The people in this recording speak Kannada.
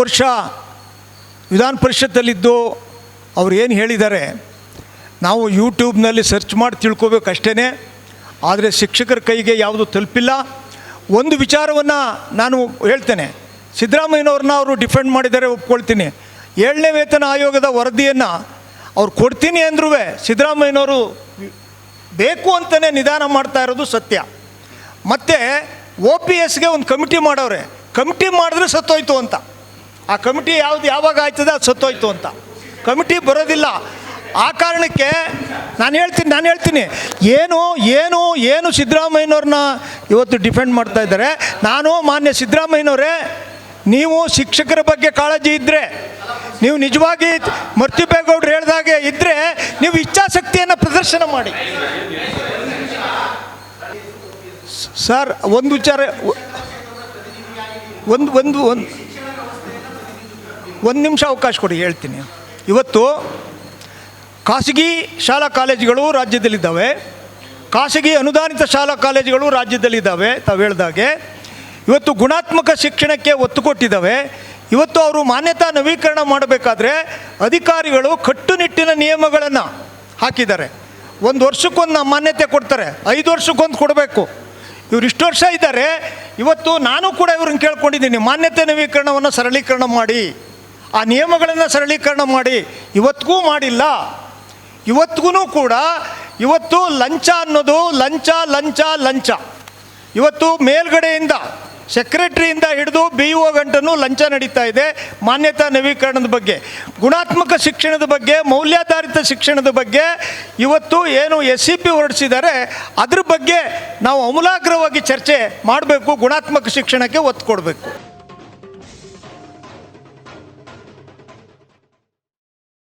ವರ್ಷ ವಿಧಾನ ಪರಿಷತ್ತಲ್ಲಿದ್ದು ಅವ್ರು ಏನು ಹೇಳಿದ್ದಾರೆ, ನಾವು ಯೂಟ್ಯೂಬ್ನಲ್ಲಿ ಸರ್ಚ್ ಮಾಡಿ ತಿಳ್ಕೊಬೇಕಷ್ಟೇ ಆದರೆ ಶಿಕ್ಷಕರ ಕೈಗೆ ಯಾವುದು ತಲುಪಿಲ್ಲ. ಒಂದು ವಿಚಾರವನ್ನು ನಾನು ಹೇಳ್ತೇನೆ, ಸಿದ್ದರಾಮಯ್ಯನವ್ರನ್ನ ಅವರು ಡಿಫೆಂಡ್ ಮಾಡಿದರೆ ಒಪ್ಕೊಳ್ತೀನಿ. ಏಳನೇ ವೇತನ ಆಯೋಗದ ವರದಿಯನ್ನು ಅವ್ರು ಕೊಡ್ತೀನಿ ಅಂದ್ರೂ ಸಿದ್ದರಾಮಯ್ಯನವರು ಬೇಕು ಅಂತಲೇ ನಿಧಾನ ಮಾಡ್ತಾ ಇರೋದು ಸತ್ಯ. ಮತ್ತು ಒ ಪಿ ಎಸ್ಗೆ ಒಂದು ಕಮಿಟಿ ಮಾಡವ್ರೆ, ಕಮಿಟಿ ಮಾಡಿದ್ರೆ ಸತ್ತೋಯ್ತು ಅಂತ. ಆ ಕಮಿಟಿ ಯಾವ್ದು ಯಾವಾಗ ಆಯ್ತದೆ ಅದು ಸತ್ತೋಯ್ತು ಅಂತ. ಕಮಿಟಿ ಬರೋದಿಲ್ಲ. ಆ ಕಾರಣಕ್ಕೆ ನಾನು ಹೇಳ್ತೀನಿ ನಾನು ಹೇಳ್ತೀನಿ. ಏನು ಏನು ಏನು ಸಿದ್ದರಾಮಯ್ಯನವ್ರನ್ನ ಇವತ್ತು ಡಿಫೆಂಡ್ ಮಾಡ್ತಾ ಇದ್ದಾರೆ. ನಾನು ಮಾನ್ಯ ಸಿದ್ದರಾಮಯ್ಯನವರೇ, ನೀವು ಶಿಕ್ಷಕರ ಬಗ್ಗೆ ಕಾಳಜಿ ಇದ್ದರೆ ನೀವು ನಿಜವಾಗಿ ಮರ್ತಿಬೇಗೌಡ್ರು ಹೇಳಿದಾಗೆ ಇದ್ದರೆ ನೀವು ಇಚ್ಛಾಶಕ್ತಿಯನ್ನು ಪ್ರದರ್ಶನ ಮಾಡಿ. ಸರ್, ಒಂದು ವಿಚಾರ, ಒಂದು ಒಂದು ಒಂದು ಒಂದು ನಿಮಿಷ ಅವಕಾಶ ಕೊಡಿ, ಹೇಳ್ತೀನಿ. ಇವತ್ತು ಖಾಸಗಿ ಶಾಲಾ ಕಾಲೇಜುಗಳು ರಾಜ್ಯದಲ್ಲಿದ್ದಾವೆ. ಖಾಸಗಿ ಅನುದಾನಿತ ಶಾಲಾ ಕಾಲೇಜುಗಳು ರಾಜ್ಯದಲ್ಲಿದ್ದಾವೆ, ತಾವು ಹೇಳ್ದಾಗೆ. ಇವತ್ತು ಗುಣಾತ್ಮಕ ಶಿಕ್ಷಣಕ್ಕೆ ಒತ್ತು ಕೊಟ್ಟಿದ್ದಾವೆ. ಇವತ್ತು ಅವರು ಮಾನ್ಯತಾ ನವೀಕರಣ ಮಾಡಬೇಕಾದ್ರೆ ಅಧಿಕಾರಿಗಳು ಕಟ್ಟುನಿಟ್ಟಿನ ನಿಯಮಗಳನ್ನು ಹಾಕಿದ್ದಾರೆ. ಒಂದು ವರ್ಷಕ್ಕೊಂದು ಮಾನ್ಯತೆ ಕೊಡ್ತಾರೆ, ಐದು ವರ್ಷಕ್ಕೊಂದು ಕೊಡಬೇಕು. ಇವ್ರು ಇಷ್ಟು ವರ್ಷ ಇದ್ದಾರೆ, ಇವತ್ತು ನಾನು ಕೂಡ ಇವ್ರನ್ನ ಕೇಳ್ಕೊಂಡಿದ್ದೀನಿ, ಮಾನ್ಯತೆ ನವೀಕರಣವನ್ನು ಸರಳೀಕರಣ ಮಾಡಿ. ಆ ನಿಯಮಗಳನ್ನು ಸರಳೀಕರಣ ಮಾಡಿ. ಇವತ್ತಿಗೂ ಮಾಡಿಲ್ಲ. ಇವತ್ತಿಗೂ ಕೂಡ ಇವತ್ತು ಲಂಚ ಅನ್ನೋದು ಲಂಚ ಲಂಚ ಲಂಚ. ಇವತ್ತು ಮೇಲ್ಗಡೆಯಿಂದ, ಸೆಕ್ರೆಟ್ರಿಯಿಂದ ಹಿಡಿದು ಬಿ ಒ ಗಂಟನೂ ಲಂಚ ನಡೀತಾ ಇದೆ ಮಾನ್ಯತಾ ನವೀಕರಣದ ಬಗ್ಗೆ. ಗುಣಾತ್ಮಕ ಶಿಕ್ಷಣದ ಬಗ್ಗೆ, ಮೌಲ್ಯಾಧಾರಿತ ಶಿಕ್ಷಣದ ಬಗ್ಗೆ ಇವತ್ತು ಏನು ಎಸ್ ಸಿ ಪಿ ಹೊರಡಿಸಿದ್ದಾರೆ, ಅದ್ರ ಬಗ್ಗೆ ನಾವು ಅಮೂಲಾಗ್ರವಾಗಿ ಚರ್ಚೆ ಮಾಡಬೇಕು, ಗುಣಾತ್ಮಕ ಶಿಕ್ಷಣಕ್ಕೆ ಒತ್ತು ಕೊಡಬೇಕು.